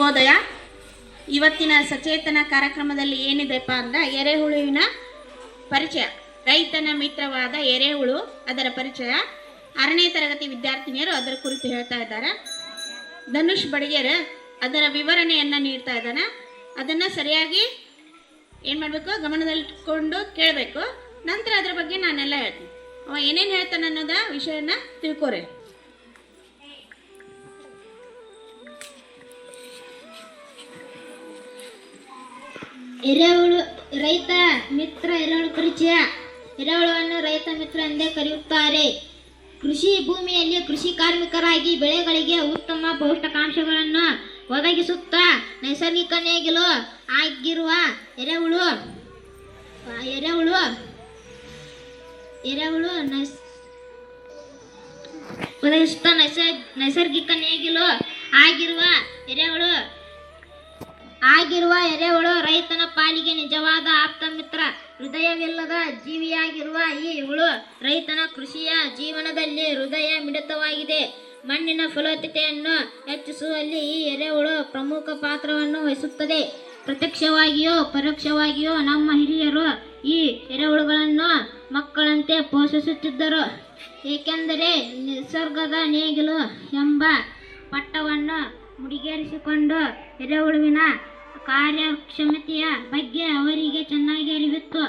ಶುಭೋದಯ ಇವತ್ತಿನ ಸಚೇತನ ಕಾರ್ಯಕ್ರಮದಲ್ಲಿ ಏನಿದೆಪ್ಪ ಅಂದ್ರೆ ಎರೆಹುಳುವಿನ ಪರಿಚಯ, ರೈತನ ಮಿತ್ರವಾದ ಎರೆಹುಳು, ಅದರ ಪರಿಚಯ. ಆರನೇ ತರಗತಿ ವಿದ್ಯಾರ್ಥಿನಿಯರು ಅದರ ಕುರಿತು ಹೇಳ್ತಾ ಇದ್ದಾರೆ. ಧನುಷ್ ಬಡಿಗೇರ್ ಅದರ ವಿವರಣೆಯನ್ನ ನೀಡ್ತಾ ಇದ್ದಾನೆ. ಅದನ್ನ ಸರಿಯಾಗಿ ಏನ್ ಮಾಡ್ಬೇಕು? ಗಮನದಲ್ಲಿಟ್ಕೊಂಡು ಕೇಳಬೇಕು. ನಂತರ ಅದ್ರ ಬಗ್ಗೆ ನಾನೆಲ್ಲ ಹೇಳ್ತೀನಿ. ಅವ ಏನೇನು ಹೇಳ್ತಾನೆ ಅನ್ನೋದ ವಿಷಯನ ತಿಳ್ಕೊರಿ. ಎರೆಹುಳು ರೈತ ಮಿತ್ರ ಎರೆಹುಳು ಪರಿಚಯ. ಎರೆಹುಳುವನ್ನು ರೈತ ಮಿತ್ರ ಎಂದೇ ಕರೆಯುತ್ತಾರೆ. ಕೃಷಿ ಭೂಮಿಯಲ್ಲಿ ಕೃಷಿ ಕಾರ್ಮಿಕರಾಗಿ ಬೆಳೆಗಳಿಗೆ ಉತ್ತಮ ಪೌಷ್ಟಿಕಾಂಶಗಳನ್ನು ಒದಗಿಸುತ್ತಾ ನೈಸರ್ಗಿಕ ನೇಗಿಲು ಆಗಿರುವ ಎರೆಹುಳು ಎರೆಹುಳು ಎರೆಹುಳು ನೈಸ್, ಒದಗಿಸುತ್ತಾ ನೈಸರ್ಗ ನೈಸರ್ಗಿಕ ನೇಗಿಲು ಆಗಿರುವ ಎರೆಹುಳು ಆಗಿರುವ ಎರೆಹುಳು ರೈತನ ಪಾಲಿಗೆ ನಿಜವಾದ ಆಪ್ತ ಮಿತ್ರ. ಹೃದಯವಿಲ್ಲದ ಜೀವಿಯಾಗಿರುವ ಈ ಹುಳು ರೈತನ ಕೃಷಿಯ ಜೀವನದಲ್ಲಿ ಹೃದಯ ಮಿಡಿತವಾಗಿದೆ. ಮಣ್ಣಿನ ಫಲವತ್ತತೆಯನ್ನು ಹೆಚ್ಚಿಸುವಲ್ಲಿ ಈ ಎರೆಹುಳು ಪ್ರಮುಖ ಪಾತ್ರವನ್ನು ವಹಿಸುತ್ತದೆ. ಪ್ರತ್ಯಕ್ಷವಾಗಿಯೋ ಪರೋಕ್ಷವಾಗಿಯೋ ನಮ್ಮ ಹಿರಿಯರು ಈ ಎರೆಹುಳುಗಳನ್ನು ಮಕ್ಕಳಂತೆ ಪೋಷಿಸುತ್ತಿದ್ದರು. ಏಕೆಂದರೆ ನಿಸರ್ಗದ ನೇಗಿಲು ಎಂಬ ಪಟ್ಟವನ್ನು ಮುಡಿಗೇರಿಸಿಕೊಂಡು ಎರೆಹುಳುವಿನ ಕಾರ್ಯಕ್ಷಮತೆಯ ಬಗ್ಗೆ ಅವರಿಗೆ ಚೆನ್ನಾಗಿ ಅರಿವಿತ್ತು.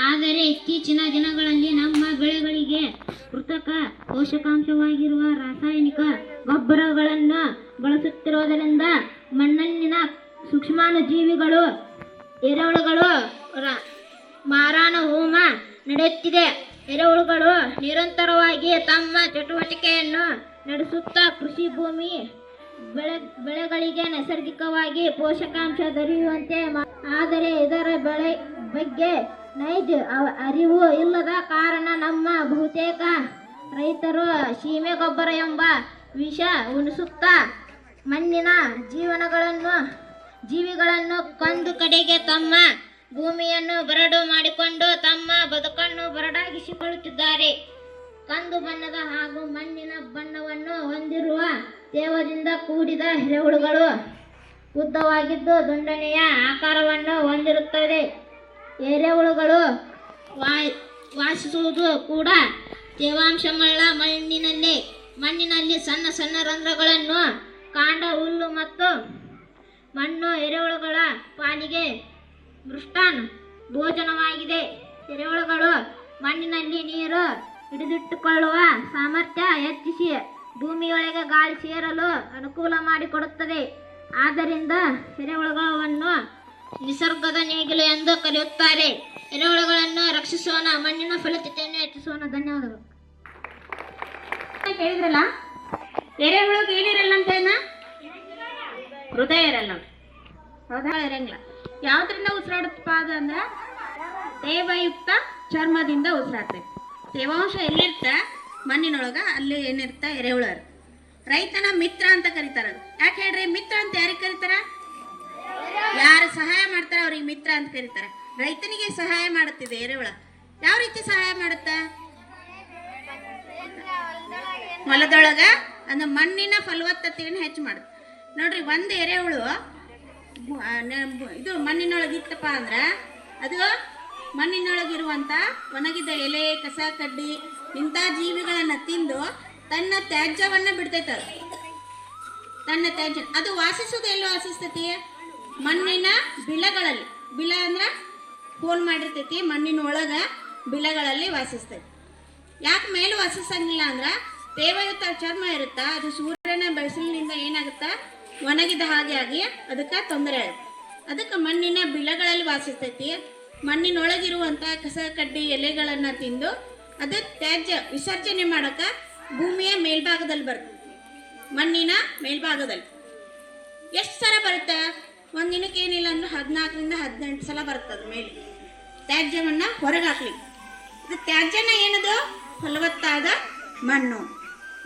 ಆದರೆ ಇತ್ತೀಚಿನ ದಿನಗಳಲ್ಲಿ ನಮ್ಮ ಬೆಳೆಗಳಿಗೆ ಕೃತಕ ಪೋಷಕಾಂಶವಾಗಿರುವ ರಾಸಾಯನಿಕ ಗೊಬ್ಬರಗಳನ್ನು ಬಳಸುತ್ತಿರುವುದರಿಂದ ಮಣ್ಣಲ್ಲಿನ ಸೂಕ್ಷ್ಮಾಣುಜೀವಿಗಳು, ಎರೆಹುಳುಗಳು ಮಾರಾಣ ಹೋಮ ನಡೆಯುತ್ತಿದೆ. ಎರೆಹುಳುಗಳು ನಿರಂತರವಾಗಿ ತಮ್ಮ ಚಟುವಟಿಕೆಯನ್ನು ನಡೆಸುತ್ತಾ ಕೃಷಿ ಭೂಮಿ ಬೆಳೆ, ಬೆಳೆಗಳಿಗೆ ನೈಸರ್ಗಿಕವಾಗಿ ಪೋಷಕಾಂಶ ದೊರೆಯುವಂತೆ ಆದರೆ ಇದರ ಬೆಳೆ ಬಗ್ಗೆ ನೈಜ ಅರಿವು ಇಲ್ಲದ ಕಾರಣ ನಮ್ಮ ಬಹುತೇಕ ರೈತರು ಸೀಮೆ ಗೊಬ್ಬರ ಎಂಬ ವಿಷ ಉಣಿಸುತ್ತಾ ಮಣ್ಣಿನ ಜೀವನಗಳನ್ನು, ಜೀವಿಗಳನ್ನು ಕೊಂದು ಕಡೆಗೆ ತಮ್ಮ ಭೂಮಿಯನ್ನು ಬರಡು ಮಾಡಿಕೊಂಡು ತಮ್ಮ ಬದುಕನ್ನು ಬರಡಾಗಿಸಿಕೊಳ್ಳುತ್ತಿದ್ದಾರೆ. ಕಂದು ಬಣ್ಣದ ಹಾಗೂ ಮಣ್ಣಿನ ಬಣ್ಣವನ್ನು ಹೊಂದಿರುವ ತೇವದಿಂದ ಕೂಡಿದ ಎರೆಹುಳುಗಳು ಉದ್ದವಾಗಿದ್ದು ದುಂಡನೆಯ ಆಕಾರವನ್ನು ಹೊಂದಿರುತ್ತದೆ ಎರೆಹುಳುಗಳು ವಾಸಿಸುವುದು ಕೂಡ ತೇವಾಂಶಮಳ್ಳ ಮಣ್ಣಿನಲ್ಲಿ ಮಣ್ಣಿನಲ್ಲಿ ಸಣ್ಣ ಸಣ್ಣ ರಂಧ್ರಗಳನ್ನು ಕಾಂಡ, ಹುಲ್ಲು ಮತ್ತು ಮಣ್ಣು ಎರೆಹುಳುಗಳ ಪಾಲಿಗೆ ಮೃಷ್ಟಾನ್ ಭೋಜನವಾಗಿದೆ. ಎರೆಹುಳುಗಳು ಮಣ್ಣಿನಲ್ಲಿ ನೀರು ಹಿಡಿದಿಟ್ಟುಕೊಳ್ಳುವ ಸಾಮರ್ಥ್ಯ ಹೆಚ್ಚಿಸಿ ಭೂಮಿಯೊಳಗೆ ಗಾಳಿ ಸೇರಲು ಅನುಕೂಲ ಮಾಡಿಕೊಡುತ್ತದೆ. ಆದ್ದರಿಂದ ಎರೆಹುಳುಗಳನ್ನು ನಿಸರ್ಗದ ನೇಗಿಲು ಎಂದು ಕರೆಯುತ್ತಾರೆ. ಎರೆಹುಳುಗಳನ್ನು ರಕ್ಷಿಸೋಣ, ಮಣ್ಣಿನ ಫಲವತ್ತತೆಯನ್ನು ಹೆಚ್ಚಿಸೋಣ. ಧನ್ಯವಾದಗಳು. ಕೇಳಿದ್ರಲ್ಲ? ಎರೆಹುಳು ಏನಿರಲ್ಲ ಅಂತ ಹೃದಯ ಇರಲ್ಲ ಹೌದಾ? ಇರಂಗಿಲ್ಲ. ಯಾವ್ದ್ರಿಂದ ಉಸಿರಾಡುತ್ತಪ್ಪ ಅದು ಅಂದ್ರೆ? ತೇವಯುಕ್ತ ಚರ್ಮದಿಂದ ಉಸಿರಾಡ್ತೇವೆ. ತೇವಾಂಶ ಎಲ್ಲಿರ್ತ ಮಣ್ಣಿನೊಳಗ ಅಲ್ಲಿ ಏನಿರ್ತ ಎರೆಹುಳ ರೈತನ ಮಿತ್ರ ಅಂತ ಕರೀತಾರ ಯಾಕೆ ಹೇಳ್ರಿ? ಮಿತ್ರ ಅಂತ ಯಾರಿಗೆ ಕರೀತಾರ? ಯಾರು ಸಹಾಯ ಮಾಡ್ತಾರ ಅವ್ರಿಗೆ ಮಿತ್ರ ಅಂತ ಕರೀತಾರೆ. ರೈತನಿಗೆ ಸಹಾಯ ಮಾಡುತ್ತಿದೆ ಎರೆಹುಳ. ಯಾವ ರೀತಿ ಸಹಾಯ ಮಾಡುತ್ತ? ಹೊಲದೊಳಗ ಅಂದ್ರೆ ಮಣ್ಣಿನ ಫಲವತ್ತತೆಯನ್ನು ಹೆಚ್ಚು ಮಾಡುತ್ತೆ. ನೋಡ್ರಿ, ಒಂದು ಎರೆಹುಳು ಇದು ಮಣ್ಣಿನೊಳಗೆ ಇತ್ತಪ್ಪ ಅಂದ್ರೆ ಅದು ಮಣ್ಣಿನೊಳಗಿರುವಂಥ ಒಣಗಿದ ಎಲೆ, ಕಸ, ಕಡ್ಡಿ ಇಂಥ ಜೀವಿಗಳನ್ನ ತಿಂದು ತನ್ನ ತ್ಯಾಜ್ಯವನ್ನ ಬಿಡ್ತೈತೆ ತನ್ನ ತ್ಯಾಜ್ಯ, ಅದು ವಾಸಿಸೋದು ಎಲ್ಲೋ ವಾಸಿಸ್ತೈತಿ? ಮಣ್ಣಿನ ಬಿಲಗಳಲ್ಲಿ ಬಿಲ ಅಂದ್ರೆ ಫೋನ್ ಮಾಡಿರ್ತೈತಿ ಮಣ್ಣಿನ ಒಳಗ ಬಿಲಗಳಲ್ಲಿ ವಾಸಿಸ್ತೈತಿ. ಯಾಕೆ ಮೇಲೂ ವಾಸಿಸಂಗಿಲ್ಲ ಅಂದ್ರೆ ದೇವಯುತ ಚರ್ಮ ಇರುತ್ತಾ, ಅದು ಸೂರ್ಯನ ಬೆಳಸಿನಿಂದ ಏನಾಗುತ್ತ? ಒಣಗಿದ ಹಾಗೆ ಆಗಿ ಅದಕ್ಕೆ ತೊಂದರೆ ಆಗುತ್ತೆ. ಅದಕ್ಕೆ ಮಣ್ಣಿನ ಬಿಲಗಳಲ್ಲಿ ವಾಸಿಸ್ತೈತಿ. ಮಣ್ಣಿನೊಳಗಿರುವಂಥ ಕಸ, ಕಡ್ಡಿ, ಎಲೆಗಳನ್ನು ತಿಂದು ಅದು ತ್ಯಾಜ್ಯ, ವಿಸರ್ಜನೆ ಮಾಡಕ ಭೂಮಿಯ ಮೇಲ್ಭಾಗದಲ್ಲಿ ಬರ್ತದೆ ಮಣ್ಣಿನ ಮೇಲ್ಭಾಗದಲ್ಲಿ. ಎಷ್ಟು ಸಲ ಬರುತ್ತೆ? ಒಂದು ದಿನಕ್ಕೆ ಏನಿಲ್ಲ ಅಂದ್ರೆ ಹದಿನಾಲ್ಕರಿಂದ ಹದಿನೆಂಟು ಸಲ ಬರ್ತದೆ ಮೇಲೆ. ತ್ಯಾಜ್ಯವನ್ನ ಹೊರಗೆ ಹಾಕ್ಲಿಕ್ಕೆ ಇದು ತ್ಯಾಜ್ಯನ ಏನದು? ಫಲವತ್ತಾದ ಮಣ್ಣು.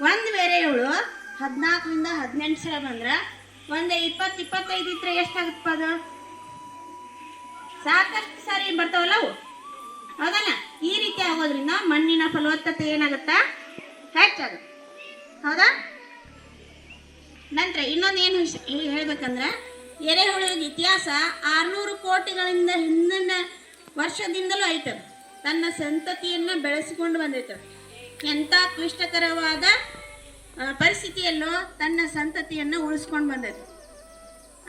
ಒಂದು ಎರೆಹುಳು ಹದಿನಾಲ್ಕರಿಂದ ಹದಿನೆಂಟು ಸಲ ಬಂದ್ರೆ ಒಂದು ಇಪ್ಪತ್ತು, ಇಪ್ಪತ್ತೈದು ಇದ್ರೆ ಎಷ್ಟಾಗುತ್ತಪ್ಪ ಅದು? ಸಾಕಷ್ಟು ಸಾರಿ ಬರ್ತಾವಲ್ಲ ಅವು? ಹೌದಲ್ಲ? ಈ ರೀತಿ ಆಗೋದ್ರಿಂದ ಮಣ್ಣಿನ ಫಲವತ್ತತೆ ಏನಾಗುತ್ತೆ? ಹೆಚ್ಚಾಗುತ್ತೆ. ಹೌದಾ? ನಂತರ ಇನ್ನೊಂದು ಏನು ಹೇಳ್ಬೇಕಂದ್ರೆ ಎರೆಹುಳುವಿನ ಇತಿಹಾಸ ಆರುನೂರು ಕೋಟಿಗಳಿಂದ ಹಿಂದಿನ ವರ್ಷದಿಂದಲೂ ಐತದ. ತನ್ನ ಸಂತತಿಯನ್ನು ಬೆಳೆಸಿಕೊಂಡು ಬಂದಿತ್ತು ಎಂಥ ಕ್ಲಿಷ್ಟಕರವಾದ ಪರಿಸ್ಥಿತಿಯಲ್ಲೂ ತನ್ನ ಸಂತತಿಯನ್ನು ಉಳಿಸ್ಕೊಂಡು ಬಂದಿತ್ತು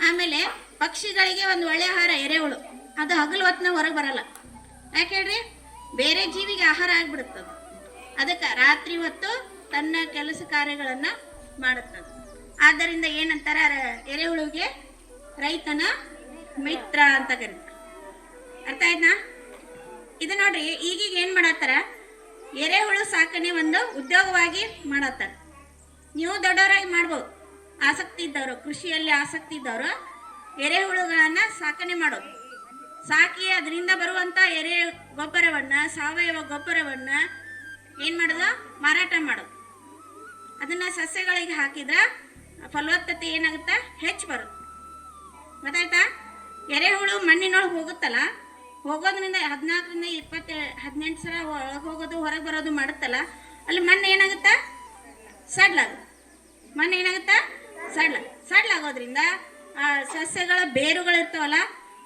ಆಮೇಲೆ ಪಕ್ಷಿಗಳಿಗೆ ಒಂದು ಒಳ್ಳೆ ಆಹಾರ ಎರೆಹುಳು. ಅದು ಹಗಲು ಹೊತ್ತಿನ ಹೊರಗೆ ಬರಲ್ಲ. ಯಾಕೆ ಹೇಳ್ರಿ? ಬೇರೆ ಜೀವಿಗೆ ಆಹಾರ ಆಗ್ಬಿಡುತ್ತದ. ಅದಕ್ಕೆ ರಾತ್ರಿ ಹೊತ್ತು ತನ್ನ ಕೆಲಸ ಕಾರ್ಯಗಳನ್ನು ಮಾಡುತ್ತದೆ. ಆದ್ದರಿಂದ ಏನಂತಾರ? ಎರೆಹುಳುಗೆ ರೈತನ ಮಿತ್ರ ಅಂತ ಕರೀತಾರೆ. ಅರ್ಥ ಆಯ್ತಾ? ಇದು ನೋಡ್ರಿ, ಈಗೀಗ ಏನು ಮಾಡತ್ತಾರ? ಎರೆಹುಳು ಸಾಕಣೆ ಒಂದು ಉದ್ಯೋಗವಾಗಿ ಮಾಡತ್ತಾರ. ನೀವು ದೊಡ್ಡವರಾಗಿ ಮಾಡ್ಬೋದು. ಆಸಕ್ತಿ ಇದ್ದವರು, ಕೃಷಿಯಲ್ಲಿ ಆಸಕ್ತಿ ಇದ್ದವರು ಎರೆಹುಳುಗಳನ್ನ ಸಾಕಣೆ ಮಾಡೋದು. ಸಾಕಿ ಅದರಿಂದ ಬರುವಂಥ ಎರೆ ಗೊಬ್ಬರವನ್ನು, ಸಾವಯವ ಗೊಬ್ಬರವನ್ನು ಏನು ಮಾಡೋದು? ಮಾರಾಟ ಮಾಡೋದು. ಅದನ್ನು ಸಸ್ಯಗಳಿಗೆ ಹಾಕಿದ್ರೆ ಫಲವತ್ತತೆ ಏನಾಗುತ್ತೆ? ಹೆಚ್ಚು ಬರುತ್ತೆ ಗೊತ್ತಾಯ್ತಾ? ಎರೆಹುಳು ಮಣ್ಣಿನೊಳಗೆ ಹೋಗುತ್ತಲ್ಲ, ಹೋಗೋದ್ರಿಂದ ಹದಿನಾಲ್ಕರಿಂದ ಇಪ್ಪತ್ತೆ ಹದಿನೆಂಟು ಸಲ ಒಳಗೆ ಹೋಗೋದು, ಹೊರಗೆ ಬರೋದು ಮಾಡುತ್ತಲ್ಲ, ಅಲ್ಲಿ ಮಣ್ಣು ಏನಾಗುತ್ತೆ? ಸಡ್ಲಾಗುತ್ತೆ ಮಣ್ಣು ಏನಾಗುತ್ತೆ? ಸಡ್ಲ. ಸಡ್ಲಾಗೋದ್ರಿಂದ ಸಸ್ಯಗಳ ಬೇರುಗಳು ಇರ್ತಾವಲ್ಲ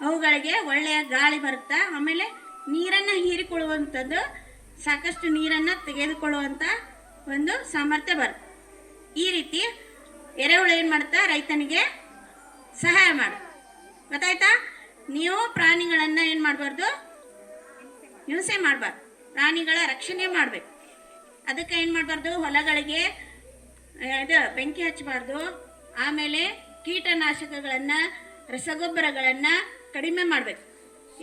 ಅವುಗಳಿಗೆ ಒಳ್ಳೆಯ ಗಾಳಿ ಬರುತ್ತೆ? ಆಮೇಲೆ ನೀರನ್ನು ಹೀರಿಕೊಳ್ಳುವಂಥದ್ದು, ಸಾಕಷ್ಟು ನೀರನ್ನು ತೆಗೆದುಕೊಳ್ಳುವಂಥ ಒಂದು ಸಾಮರ್ಥ್ಯ ಬರುತ್ತೆ. ಈ ರೀತಿ ಎರೆಹುಳು ಏನು ಮಾಡುತ್ತಾ? ರೈತನಿಗೆ ಸಹಾಯ ಮಾಡು. ಗೊತ್ತಾಯ್ತಾ? ನೀವು ಪ್ರಾಣಿಗಳನ್ನು ಏನು ಮಾಡಬಾರ್ದು? ಹಿಂಸೆ ಮಾಡಬಾರ್ದು. ಪ್ರಾಣಿಗಳ ರಕ್ಷಣೆ ಮಾಡಬೇಕು. ಅದಕ್ಕೆ ಏನು ಮಾಡಬಾರ್ದು? ಹೊಲಗಳಿಗೆ ಇದು ಬೆಂಕಿ ಹಚ್ಚಬಾರ್ದು. ಆಮೇಲೆ ಕೀಟನಾಶಕಗಳನ್ನು, ರಸಗೊಬ್ಬರಗಳನ್ನು ಕಡಿಮೆ ಮಾಡಬೇಕು.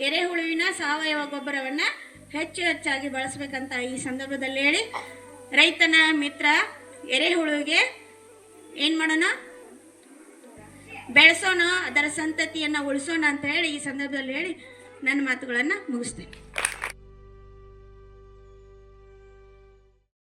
ಎರೆಹುಳುವಿನ ಸಾವಯವ ಗೊಬ್ಬರವನ್ನು ಹೆಚ್ಚು ಹೆಚ್ಚಾಗಿ ಬಳಸಬೇಕಂತ ಈ ಸಂದರ್ಭದಲ್ಲಿ ಹೇಳಿ, ರೈತನ ಮಿತ್ರ ಎರೆಹುಳುವಿಗೆ ಏನು ಮಾಡೋಣ? ಬೆಳೆಸೋಣ, ಅದರ ಸಂತತಿಯನ್ನು ಉಳಿಸೋಣ ಅಂತ ಹೇಳಿ ಈ ಸಂದರ್ಭದಲ್ಲಿ ಹೇಳಿ, ನನ್ನ ಮಾತುಗಳನ್ನು ಮುಗಿಸ್ತೇನೆ.